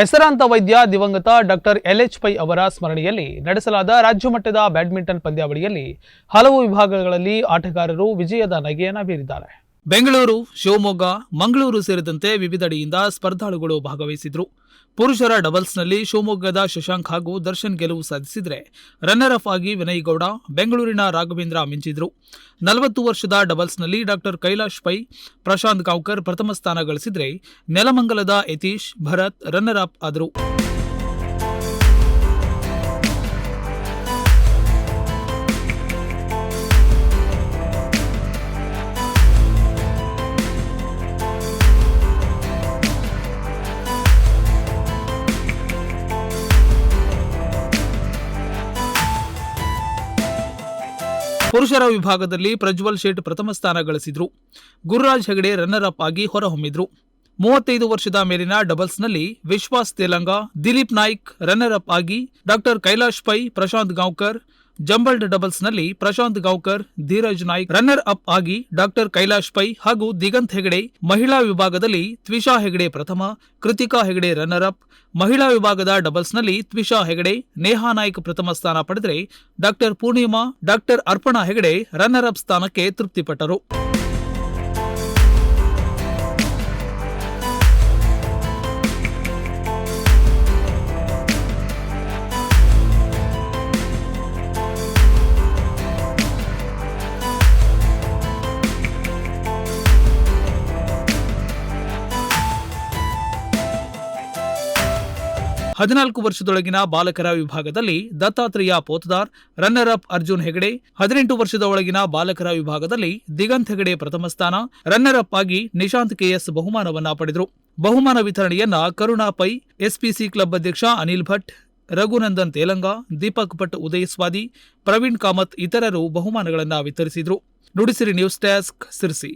ಹೆಸರಾಂತ ವೈದ್ಯ ದಿವಂಗತ ಡಾಕ್ಟರ್ ಎಲ್ ಎಚ್ ಪೈ ಅವರ ಸ್ಮರಣೆಯಲ್ಲಿ ನಡೆಸಲಾದ ರಾಜ್ಯ ಮಟ್ಟದ ಬ್ಯಾಡ್ಮಿಂಟನ್ ಪಂದ್ಯಾವಳಿಯಲ್ಲಿ ಹಲವು ವಿಭಾಗಗಳಲ್ಲಿ ಆಟಗಾರರು ವಿಜಯದ ನಗೆಯನ್ನ ಬೀರಿದ್ದಾರೆ. ಬೆಂಗಳೂರು, ಶಿವಮೊಗ್ಗ, ಮಂಗಳೂರು ಸೇರಿದಂತೆ ವಿವಿಧೆಡೆಯಿಂದ ಸ್ಪರ್ಧಾಳುಗಳು ಭಾಗವಹಿಸಿದ್ರು. ಪುರುಷರ ಡಬಲ್ಸ್ನಲ್ಲಿ ಶಿವಮೊಗ್ಗದ ಶಶಾಂಕ್ ಹಾಗೂ ದರ್ಶನ್ ಗೆಲುವು ಸಾಧಿಸಿದರೆ ರನ್ನರ್ ಅಪ್ ಆಗಿ ವಿನಯ್ ಗೌಡ ಬೆಂಗಳೂರಿನ ರಾಘವೇಂದ್ರ ಮಿಂಚಿದ್ರು. ನಲವತ್ತು ವರ್ಷದ ಡಬಲ್ಸ್ನಲ್ಲಿ ಡಾಕ್ಟರ್ ಕೈಲಾಶ್ ಪೈ, ಪ್ರಶಾಂತ್ ಗಾಂವ್ಕರ್ ಪ್ರಥಮ ಸ್ಥಾನ ಗಳಿಸಿದರೆ ನೆಲಮಂಗಲದ ಯತೀಶ್ ಭರತ್ ರನ್ನರ್ ಅಪ್ ಆದರು. ಪುರುಷರ ವಿಭಾಗದಲ್ಲಿ ಪ್ರಜ್ವಲ್ ಶೇಟ್ ಪ್ರಥಮ ಸ್ಥಾನ ಗಳಿಸಿದ್ರು. ಗುರುರಾಜ್ ಹೆಗಡೆ ರನ್ನರ್ ಅಪ್ ಆಗಿ ಹೊರಹೊಮ್ಮಿದ್ರು. ಮೂವತ್ತೈದು ವರ್ಷದ ಮೇಲಿನ ಡಬಲ್ಸ್ನಲ್ಲಿ ವಿಶ್ವಾಸ್ ತೇಲಂಗ, ದಿಲೀಪ್ ನಾಯ್ಕ್ ರನ್ನರ್ ಅಪ್ ಆಗಿ ಡಾಕ್ಟರ್ ಕೈಲಾಶ್ ಪೈ, ಪ್ರಶಾಂತ್ ಗಾಂವ್ಕರ್ ಜಂಬಲ್ಡ್ ಡಬಲ್ಸ್ನಲ್ಲಿ ಪ್ರಶಾಂತ್ ಗೌಕರ್ ಧೀರಜ್ ನಾಯ್ಕ್, ರನ್ನರ್ ಅಪ್ ಆಗಿ ಡಾಕ್ಟರ್ ಕೈಲಾಶ್ ಪೈ ಹಾಗೂ ದಿಗಂತ್ ಹೆಗಡೆ ಮಹಿಳಾ ವಿಭಾಗದಲ್ಲಿ ತ್ವಿಷಾ ಹೆಗಡೆ ಪ್ರಥಮ, ಕೃತಿಕಾ ಹೆಗಡೆ ರನ್ನರ್ ಅಪ್. ಮಹಿಳಾ ವಿಭಾಗದ ಡಬಲ್ಸ್ನಲ್ಲಿ ತ್ವಿಷಾ ಹೆಗಡೆ, ನೇಹಾ ನಾಯ್ಕ್ ಪ್ರಥಮ ಸ್ಥಾನ ಪಡೆದರೆ doctor Purnima, doctor Arpana Hegde runner up ಸ್ಥಾನಕ್ಕೆ ತೃಪ್ತಿಪಟ್ಟರು. ಹದಿನಾಲ್ಕು ವರ್ಷದೊಳಗಿನ ಬಾಲಕರ ವಿಭಾಗದಲ್ಲಿ ದತ್ತಾತ್ರೇಯ ಪೋತದಾರ್ ರನ್ನರ್ ಅಪ್ ಅರ್ಜುನ್ ಹೆಗಡೆ, ಹದಿನೆಂಟು ವರ್ಷದ ಒಳಗಿನ ಬಾಲಕರ ವಿಭಾಗದಲ್ಲಿ ದಿಗಂತ್ ಹೆಗಡೆ ಪ್ರಥಮ ಸ್ಥಾನ ರನ್ನರ್ ಅಪ್ ಆಗಿ ನಿಶಾಂತ್ ಕೆಎಸ್ ಬಹುಮಾನವನ್ನ ಪಡೆದರು. ಬಹುಮಾನ ವಿತರಣೆಯನ್ನ ಕರುಣಾ ಪೈ, ಎಸ್ಪಿಸಿ ಕ್ಲಬ್ ಅಧ್ಯಕ್ಷ ಅನಿಲ್ ಭಟ್, ರಘುನಂದನ್ ತೇಲಂಗ, ದೀಪಕ್ ಭಟ್ ಉದಯಸ್ವಾದಿ, ಪ್ರವೀಣ್ ಕಾಮತ್ ಇತರರು ಬಹುಮಾನಗಳನ್ನು ವಿತರಿಸಿದರು. Nudisiri news desk Sirsi.